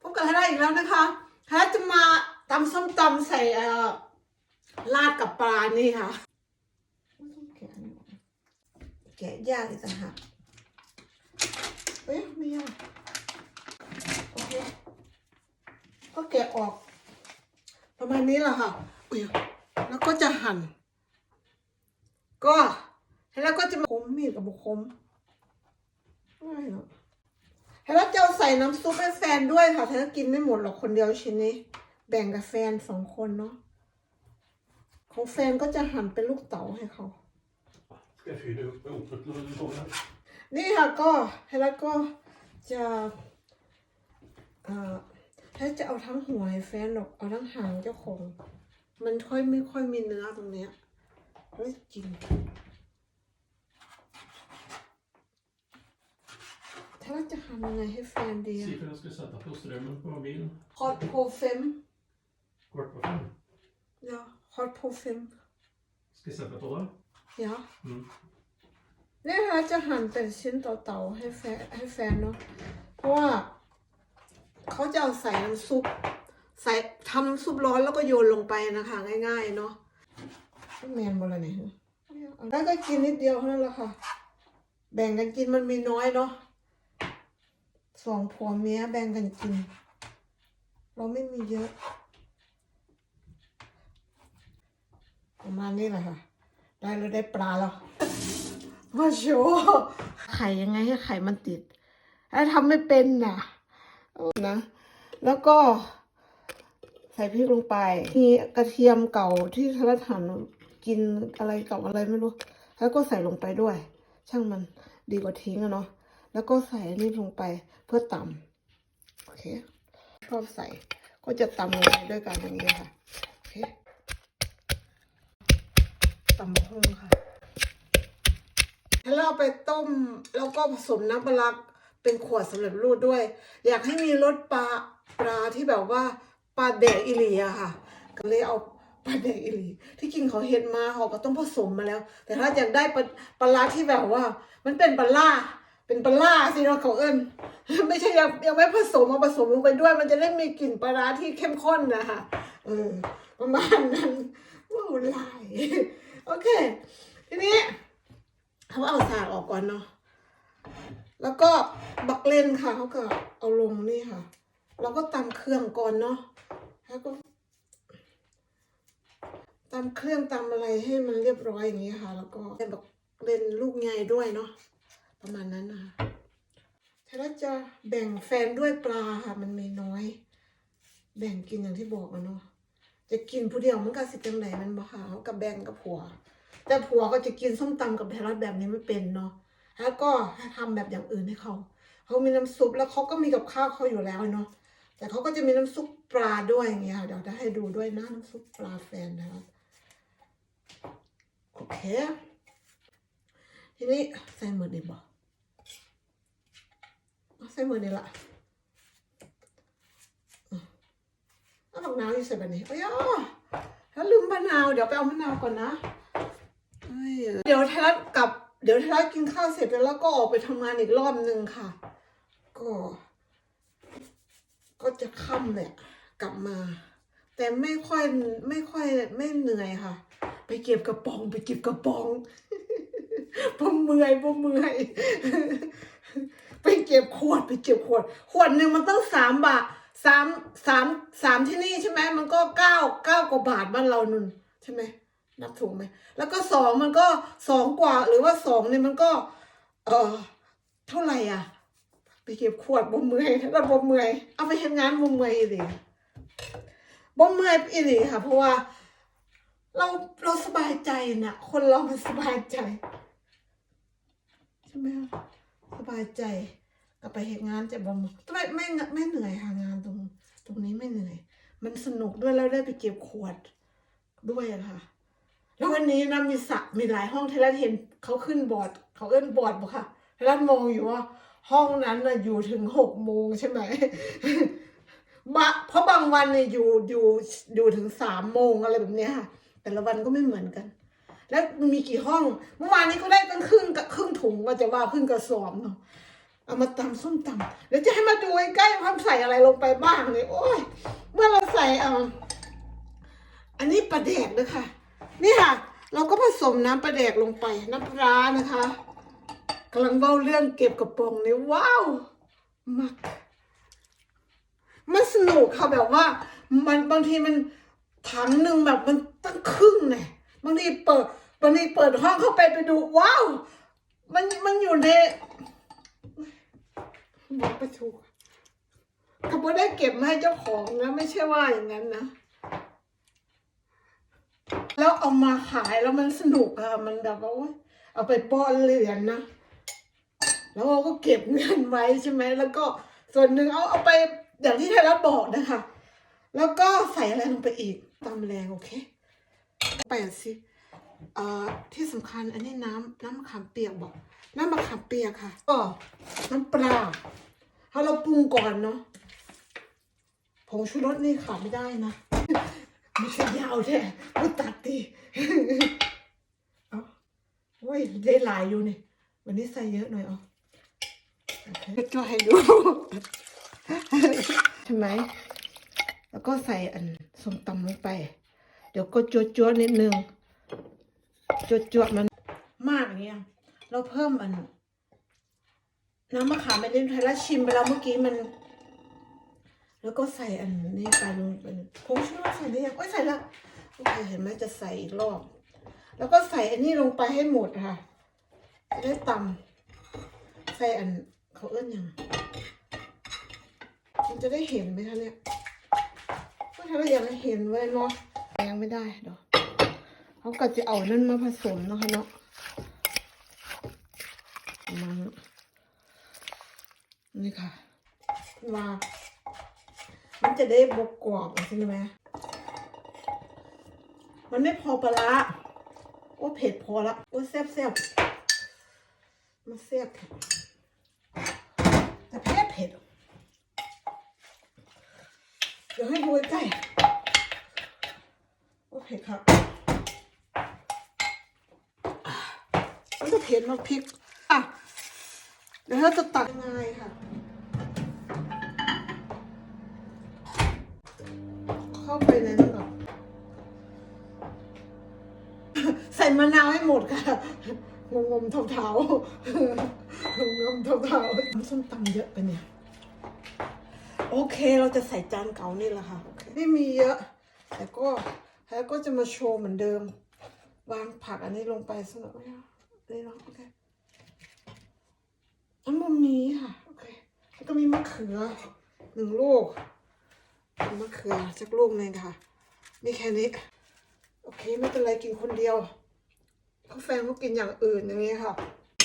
พบกันให้ได้อีกแล้วนะคะแฮะจะมาตำส้มตำใส่เอ่อราดกับปลานี่ค่ะแกะยากอีกต่างหากเอ้ยไม่ยากโอเคก็แกะออก ประมาณนี้แหละค่ะอุ้ยแล้วก็จะหั่น ก็แล้วก็จะมาคมมีดกับบุคมไม่หรอก แล้วจะเอาใส่น้ำซุปให้แฟนด้วยค่ะเธอกินไม่หมดหรอกคนเดียวชิ้นนี้ แบ่งกับแฟนสองคนเนาะ ของแฟนก็จะหั่นเป็นลูกเต๋าให้เขา Ska jag fylla upp med opetlundan? นี่ค่ะก็แล้วก็จะเอ่อถ้าจะเอาทั้งหัวให้แฟนหรอกเอาทั้งหางเจ้าของ มันค่อยไม่ค่อยมีเนื้อตรงเนี้ยเฮ้ยกิน ถ้าเราจะทำยังไงให้แฟนดีอะ Siffrorna ska sätta på strömmen på mobilen. ฮอตโพเฟม Kvart på fem. ja ฮอตโพเฟม Ska jag sätta på då? เดี๋ยว Mm. เนี่ยค่ะจะหั่นเป็นชิ้นเต่าๆให้แฟนให้แฟนเนาะเพราะว่าเขาจะเอาใส่น้ำซุป ใส่ทำน้ำซุปร้อนแล้วก็โยนลงไปนะคะ ง่ายๆเนาะแมนหมดเลยเนี่ยแล้วก็กินนิดเดียวเท่านั้นแหละค่ะ แบ่งกันกินมันมีน้อยเนาะ สองผัวเมียแบ่งกันกิน เราไม่มีเยอะ ประมาณนี้แหละค่ะ ได้แล้วได้ปลาแล้วมาโชว์ไข่ยังไงให้ไข่มันติดถ้าทำไม่เป็นน่ะนะ แล้วก็ ใส่พริกลงไปมีกระเทียมเก่าที่ทรัฐานกินอะไรกับอะไรไม่รู้ แล้วก็ใส่ลงไปด้วย ช่างมันดีกว่าทิ้งอะเนาะ แล้วก็ใส่อันนี่ลงไปเพื่อตำโอเคชอบใส่ก็จะตำลงไปด้วยกันอย่างนี้ค่ะโอเคตำหุ้งค่ะแล้วเราไปต้มแล้วก็ผสมน้ำปลาเป็นขวดสำเร็จรูปด้วย อยากให้มีรสปลาปลาที่แบบว่าปลาแดกอิลีอะค่ะ ก็เลยเอาปลาแดกอิลีที่กินเขาเห็ดมาเขาก็ต้องผสมมาแล้ว แต่ถ้าอยากได้ปลาปลาร้าที่แบบว่า มันเป็นปลาล่า เป็นปลาสิเราะเขาเอิ้นไม่ใช่ยังยังไม่ผสมเอาผสมลงไปด้วย มันจะได้มีกลิ่นปลาที่เข้มข้นนะคะเออประมาณนั้นว้าวลายโอเค ทีนี้เขาเอาสากออกก่อนเนาะแล้วก็บักเลนค่ะเขาก็เอาลงนี่ค่ะแล้วก็ตำเครื่องก่อนเนาะแล้วก็ตำเครื่องตำอะไรให้มันเรียบร้อยอย่างนี้ค่ะ แล้วก็เป็นบักเลนลูกใหญ่ด้วยเนาะ ประมาณนั้นนะคะถ้าเราจะแบ่งแฟนด้วยปลาค่ะ มันมีน้อย แบ่งกินอย่างที่บอกอะเนาะจะกินผู้เดียวมันก็สิจังไหนมันบ่ค่ะเขากับแบ่งกับผัว แต่ผัวก็จะกินส้มตำกับแครอทแบบนี้ไม่เป็นเนาะแล้วก็ให้ทำแบบอย่างอื่นให้เขาเขามีน้ำซุปแล้วเขาก็มีกับข้าวเขาอยู่แล้วเนาะแต่เขาก็จะมีน้ำซุปปลาด้วยอย่างเงี้ยค่ะเดี๋ยวจะให้ดูด้วยนะน้ำซุปปลาแฟนนะครับโอเค ทีนี้ใส่มือดีบ่ ใส่มือดีละเอาผักนาวอยู่ใส่แบบนี้โอ้ยอะถ้าลืมมะนาว เดี๋ยวไปเอามะนาวก่อนนะเดี๋ยวไทยรัฐกลับ เดี๋ยวไทยรัฐกินข้าวเสร็จแล้วก็ออกไปทำงานอีกรอบหนึ่งค่ะ ก็ ก็จะค่ำแหละกลับมา แต่ไม่ค่อยไม่ค่อยไม่เหนื่อยค่ะ ไปเก็บกระป๋องไปเก็บกระป๋องพอเมื่อยพอเมื่อย ไปเก็บขวดไปเก็บขวด ขวดหนึ่งมันต้องสามบาทสามสามสามที่นี่ใช่ไหมมันก็เก้าเก้ากว่าบาทบ้านเรานุ่นใช่ไหมนับถูกไหมแล้วก็สองมันก็สองกว่าหรือว่าสองเนี่ยมันก็ เออเท่าไหร่อะ ไปเก็บขวดบ่เมื่อยถ้าก็บ่เมื่อยเอาไปเห็นงานบ่เมื่อยอีหลีบ่เมื่อยอีหลีค่ะ เพราะว่า เราเราสบายใจน่ะคนเรามันสบายใจ ใช่ไหมสบายใจ กลับไปเหตุงานจะบ่มไม่ไม่ไม่เหนื่อยค่ะงานตรง ตรงนี้ไม่เหนื่อย มันสนุกด้วยแล้วได้ไปเก็บขวดด้วยค่ะแล้ววันนี้นะมีสระมีหลายห้องเทเลเห็นเขาขึ้นบอร์ดเขาเอิ้นบอร์ดบอกค่ะเทเลมองอยู่ว่า ห้องนั้นน่ะอยู่ถึงหกโมงใช่ไหมบะเพราะบางวันเนี่ยอยู่อยู่อยู่ถึงสามโมงอะไรแบบเนี้ยค่ะ แต่ละวันก็ไม่เหมือนกัน แล้วมีกี่ห้อง เมื่อวานนี้ก็ได้ตั้งครึ่งครึ่งถุงว่าจะว่าครึ่งกระสอบเนาะ เอามาตำส้มตำเดี๋ยวจะให้มาดูใกล้ๆว่าใส่อะไรลงไปบ้างเลยโอ้ยเมื่อเราใส่เอ่าอันนี้ปลาแดกนะคะ นี่ค่ะ เราก็ผสมน้ำปลาแดกลงไป น้ำปลานะคะกำลังเบ้าเรื่องเก็บกระป๋องนี่ว้าวมักมันสนุกค่ะแบบว่า มันบางทีมันถังหนึ่งแบบมันตั้งครึ่งเนี่ยบางทีเปิดบางทีเปิดห้องเข้าไปไปดูว้าว มันมันอยู่ใน บอกไปถูกเขาไม่ได้เก็บมาให้เจ้าของนะไม่ใช่ว่าอย่างนั้นนะ แล้วเอามาขายแล้วมันสนุกอะมันแบบว่าเอาไปป้อนเหรียญนะแล้วเราก็เก็บเงินไว้ใช่ไหมแล้วก็ส่วนหนึ่งเอาเอาไปอย่างที่ไทยรัฐบอกนะคะ แล้วก็ใส่อะไรลงไปอีกตามแรงโอเคไปอะสิเอ่อที่สำคัญอันนี้น้ำน้ำมะขามเปียกบอก น้ำมะขามเปียกค่ะก็น้ำปลาถ้าเราปรุงก่อนเนาะผงชูรสนี่ขาดไม่ได้นะ ไม่ใช่ยาวแท้ไม่ตัดดิเอาโอ้ยได้หลายอยู่นี่ วันนี้ใส่เยอะหน่อยเอาก็ให้ดูใช่ไหม แล้วก็ใส่อันส้มตำลงไป เดี๋ยวก็จวดๆนิดนึงจวดๆมันมากอย่างเงี้ย เราเพิ่มอันน้ำมะขามไปเล่นไทยแล้วชิมไปแล้วเมื่อกี้มัน แล้วก็ใส่อันนี้ไปลงเป็นผงชูรสใส่ได้ยังโอ้ยใส่แล้วโอเคเห็นไหมจะใส่อีกรอบ แล้วก็ใส่อันนี้ลงไปให้หมดค่ะได้ตำใส่อันเขาเอื้อนยังมันจะได้เห็นไหมคะเนี่ยก็ถ้าเราอยากให้เห็นไว้เนาะยังไม่ได้เดี๋ยวเขาก็จะเอานั่นมาผสมเนาะคะเนาะ มานี่ค่ะวางมันจะได้บกกรอบใช่ไหมมันไม่พอปลาร้าโอ้เผ็ดพอละโอ้แซ่บแซ่บมันแซ่บแต่เผ็ดเผ็ดเดี๋ยวให้ดูใกล้โอ้เผ็ดครับอะมันจะเผ็ดมากพริก อะ เดี๋ยวเราจะตักยังไงค่ะ เข้าไปในนั้นก่อนใส่มะนาวให้หมดค่ะ งงมๆเทาๆงงมๆเทาๆน้ำส้มตำเยอะไปเนี่ย โอเคเราจะใส่จานเก่านี่แหละค่ะโอเคไม่มีเยอะ แต่ก็แล้วก็จะมาโชว์เหมือนเดิม วางผักอันนี้ลงไปสำหรับนี่เนาะโอเค อันมันมีค่ะ โอเค แล้วก็มีมะเขือหนึ่งลูกมะเขือสักลูกหนึ่งค่ะ มีแค่นี้ โอเค ไม่เป็นไรกินคนเดียวเขาแฟนเขากินอย่างอื่นอย่างนี้ค่ะ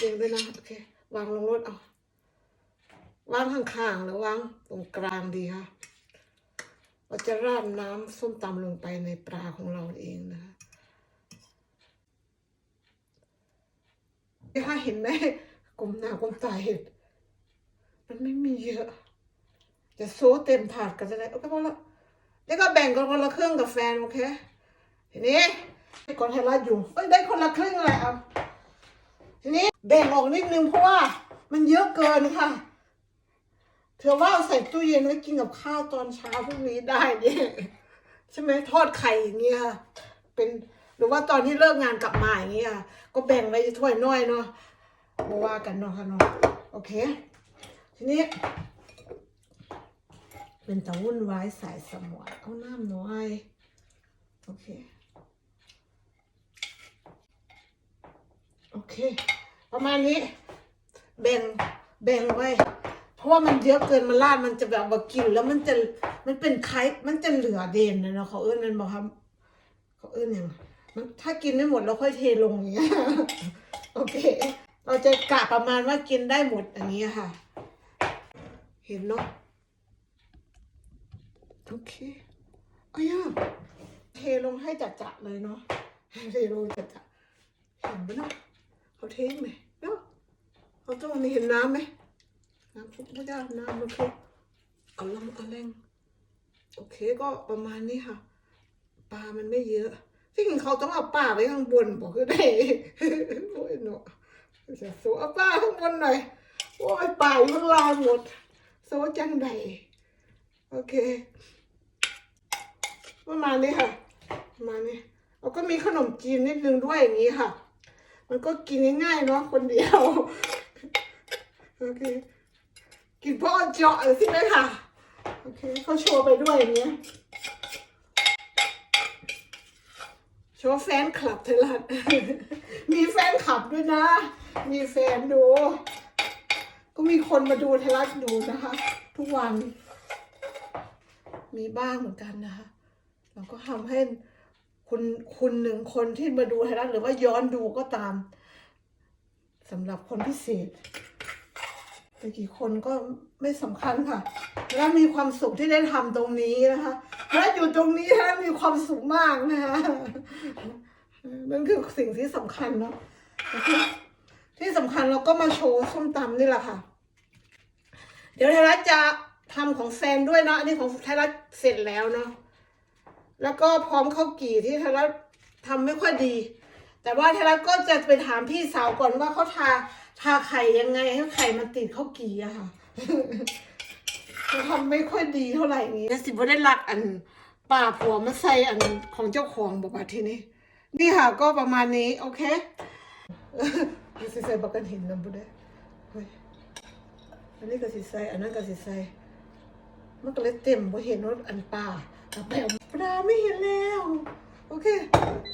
เองด้วยนะ โอเค วางลงรถเอาวางข้างๆหรือวางตรงกลางดีค่ะเราจะราดน้ำส้มตำลงไปในปลาของเราเองนะคะถ้าเห็นไหม กลมหน้ากลมตาเห็นมันไม่มีเยอะ จะโซเต็มถาดก็จะได้โอเคพอละแล้วก็แบ่งกันคนละครึ่งกับแฟนโอเคทีนี้ให้คนไทยรัฐอยู่เอ้ยได้คนละครึ่งแหละเอาทีนี้แบ่งออกนิดนึงเพราะว่ามันเยอะเกินค่ะเธอว่าเอาใส่ตู้เย็นไว้กินกับข้าวตอนเช้าพรุ่งนี้ได้เนี่ยใช่ไหมทอดไข่อย่างเงี้ยเป็นหรือว่าตอนที่เลิกงานกลับมาอย่างเงี้ยก็แบ่งไว้ถ้วยน้อยเนาะ มาว่ากันเนาะค่ะเนาะโอเค ทีนี้ เป็นตะวุ่นวายสายสมองเอาน้ำน้อยโอเค โอเค ประมาณนี้ แบ่งแบ่งไว้ เพราะว่ามันเยอะเกินมันลาดมันจะแบบว่ากินแล้วมันจะมันเป็นไข่มันจะเหลือเด่นนะเนาะเขาเอื้อนมันบอกครับเขาเอื้อนอย่างมันถ้ากินไม่หมดเราค่อยเทลงอย่างเงี้ยโอเค เราจะกะประมาณว่ากินได้หมดอย่างเงี้ค่ะ เห็นเนาะโอเคเอายาเทลงให้จัดๆเลยเนาะเทลงจัดๆเห็นไหมเนาะเขาเทไหมเนาะเขาตรงนี้เห็นน้ำไหมน้ำพุกไม่ได้น้ำโอเคเอาลำเอาแรงโอเคก็ประมาณนี้ค่ะ ปลามันไม่เยอะที่จริงเขาต้องเอาปลาไว้ข้างบนบอกคือได้โอ้ยเนาะ จะสูเอาปลาข้างบนหน่อย โอ้ยป่ายมันลายหมด โซจังใดโอเค ประมาณนี้ค่ะ ประมาณนี้แล้วก็มีขนมจีนนิดนึงด้วยอย่างนี้ค่ะ มันก็กินง่ายๆเนาะคนเดียว โอเค กินพ่อเจาะเลยใช่ไหมค่ะ โอเคเขาโชว์ไปด้วยอย่างเงี้ยโชว์แฟนคลับเธอละ มีแฟนคลับด้วยนะ มีแฟนดู ก็มีคนมาดูไทยรัฐดูนะคะ ทุกวัน มีบ้างเหมือนกันนะคะ เราก็ทำให้คุณคุณหนึ่งคนที่มาดูไทยรัฐหรือว่าย้อนดูก็ตามสำหรับคนพิเศษแต่กี่คนก็ไม่สำคัญค่ะแล้วมีความสุขที่ได้ทำตรงนี้นะคะ และอยู่ตรงนี้แล้วมีความสุขมากนะคะ นั่นคือสิ่งที่สำคัญเนาะที่สำคัญเราก็มาโชว์ส้มตำนี่แหละค่ะ เดี๋ยวไทยรัฐจะทำของแฟนด้วยเนาะอันนี้ของไทยรัฐเสร็จแล้วเนาะแล้วก็พร้อมข้าวกี่ที่ไทยรัฐทำไม่ค่อยดี แต่ว่าไทยรัฐก็จะไปถามพี่สาวก่อนว่าเขาทาทาไข่ยังไงให้ไข่มันติดข้าวกี่อะค่ะเขาทำไม่ค่อยดีเท่าไหร่นี้สิบ่ได้รักอันป่าผัวมาใส่อันของเจ้าของบอกว่าทีนี้ นี่ค่ะก็ประมาณนี้ โอเคสิใส่บักกันหินนะบุได้เฮ้ยอันนี้ก็สิใส่อันนั้นก็สิใส่มันก็เลยเต็มบ่เห็นว่าอันปลาแต่แบบปลาไม่เห็นแล้ว โอเค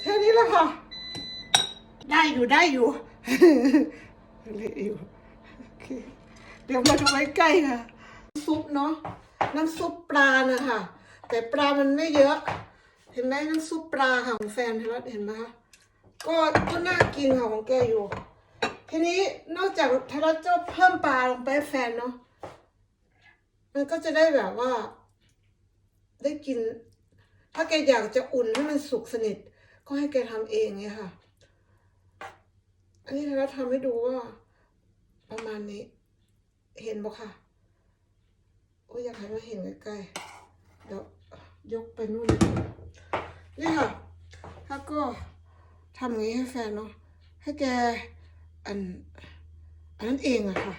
แค่นี้แหละค่ะ ได้อยู่ได้อยู่เละอยู่โอเคเดี๋ยวมาดูใกล้ๆค่ะ ซุปเนาะน้ำซุปปลานะคะแต่ปลามันไม่เยอะ ห็นไหมน้ำซุปปลาค่ะของแฟนไทรัฐเห็นไหมคะก็ก็น่ากินค่ะของแกอยู่ ทีนี้นอกจากไทยรัฐจะเพิ่มปลาลงไปแฟนเนาะมันก็จะได้แบบว่า ได้กิน ถ้าแกอยากจะอุ่นให้มันสุกสนิท ก็ให้แกทำเองไงค่ะ อันนี้เราทำให้ดูว่า ประมาณนี้ เห็นบ่ค่ะโอ้ยอยากให้มาเห็นใกล้ๆเดี๋ยวยกไปนู่น นี่ค่ะถ้าก็ทำอย่างนี้ให้แฟนเนาะให้แกอันอันนั้นเองอะค่ะ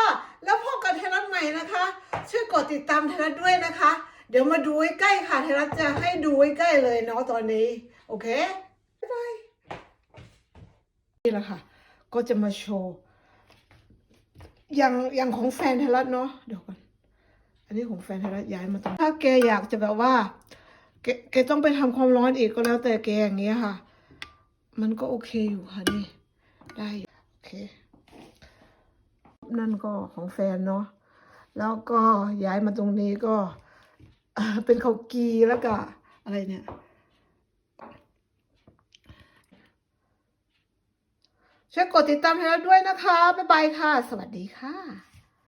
อะแล้วพบกับไทยรัฐใหม่นะคะ ช่วยกดติดตามไทยรัฐด้วยนะคะ เดี๋ยวมาดูใกล้ค่ะไทยรัฐจะให้ดูใกล้เลยเนาะตอนนี้ โอเคบ๊ายบายนี่แหละค่ะ ก็จะมาโชว์อย่างอย่างของแฟนไทยรัฐเนาะเดี๋ยวก่อนอันนี้ของแฟนไทยรัฐย้ายมาตรงถ้าแกอยากจะแบบว่า แกแกต้องไปทำความร้อนอีกก็แล้วแต่แกอย่างเงี้ยค่ะ มันก็โอเคอยู่ค่ะนี่ ได้อยู่โอเค นั่นก็ของแฟนเนาะแล้วก็ย้ายมาตรงนี้ก็เป็นเขากีแล้วก็อะไรเนี่ยช่วยกดติดตามให้เราด้วยนะคะ บ๊ายบายค่ะ สวัสดีค่ะ